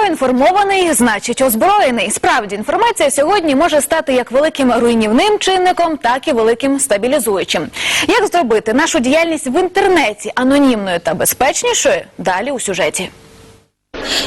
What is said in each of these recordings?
Проінформований значить озброєний. Справді інформація сьогодні може стати як великим руйнівним чинником, так і великим стабілізуючим. Як зробити нашу діяльність в інтернеті анонімною та безпечнішою? Далі у сюжеті.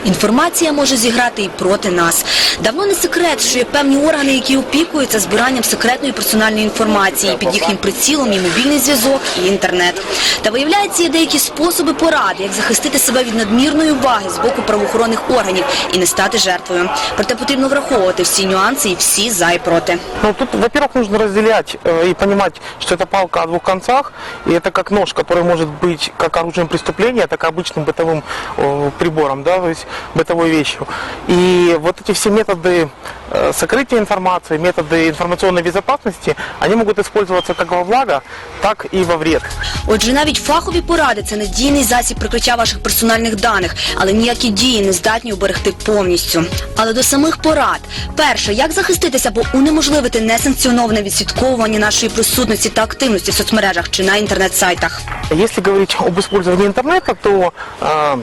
Інформація може зіграти і проти нас. Давно не секрет, що є певні органи, які опікуються збиранням секретної персональної інформації. Під їхнім прицілом і мобільний зв'язок, і інтернет. Та виявляється, є деякі способи поради, як захистити себе від надмірної уваги з боку правоохоронних органів і не стати жертвою. Проте потрібно враховувати всі нюанси і всі за і проти. Ну, тут, во-первых, нужно разделять э, и понимать, что это палка о двух концах, и это как нож, который может быть как оружием преступления, так и обычным бытовым э, прибором, да, то есть бытовой вещью. И вот эти все методы э, сокрытия информации, методы информационной безопасности, они могут использоваться как во благо, так и во вред. Отже, навіть фахові поради це надійний засіб прикриття ваших персональних даних, але ніякі дії не здатні уберегти повністю. Але до самих порад. Перше, як захиститися або унеможливити несанкціоноване відслідковування нашої присутності та активності в соцмережах чи на інтернет-сайтах. Если говорить об использовании интернета, то э,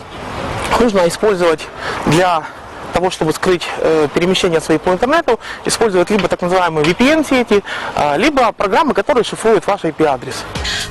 нужно использовать для того, чтобы скрыть э, перемещение свои по интернету, использовать либо так называемые VPN-сети, э, либо программы, которые шифруют ваш IP-адрес.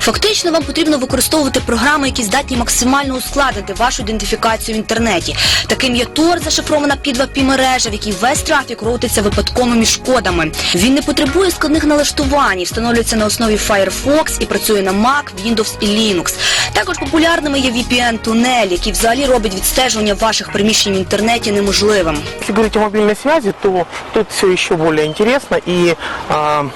Фактично, вам потрібно використовувати програми, які здатні максимально ускладнити вашу ідентифікацію в інтернеті. Таким є Tor, зашифрована під мережа, в якій весь трафік роутиться випадковими шкодами. Він не потребує складних налаштувань, встановлюється на основі Firefox і працює на Mac, Windows і Linux. Також популярними є VPN-тунель, який взагалі робить відстежування ваших приміщень в інтернеті неможливим. Если говорить о мобильной связи, то тут все еще более интересно и э,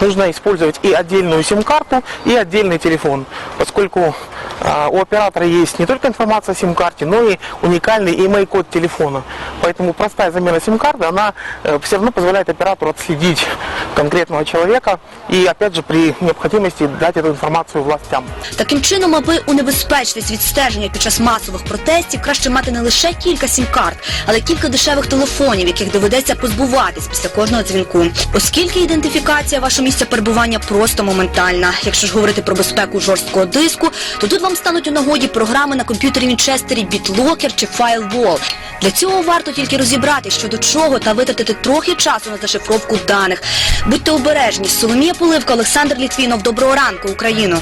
нужно использовать и отдельную сим-карту, и отдельный телефон, поскольку э, у оператора есть не только информация о сим-карте, но и уникальный email-код телефона. Поэтому простая замена сим-карты, она э, все равно позволяет оператору отследить конкретного человека и, опять же, при необходимости дать эту информацию властям. Таким чином, аби унебезпечитись від стеження під час масових протестів, краще мати не лише кілька сім-карт, але кілька дешевих телефонів, яких доведеться позбуватись після кожного дзвінку. Оскільки ідентифікація вашого місця перебування просто моментальна. Якщо ж говорити про безпеку жорсткого диску, то тут вам стануть у нагоді програми на комп'ютері Вінчестері BitLocker чи FileWall. Для цього варто тільки розібрати, що до чого, та витратити трохи часу на зашифровку даних. Будьте обережні. Соломія Поливка, Олександр Літвінов. Доброго ранку, Україно!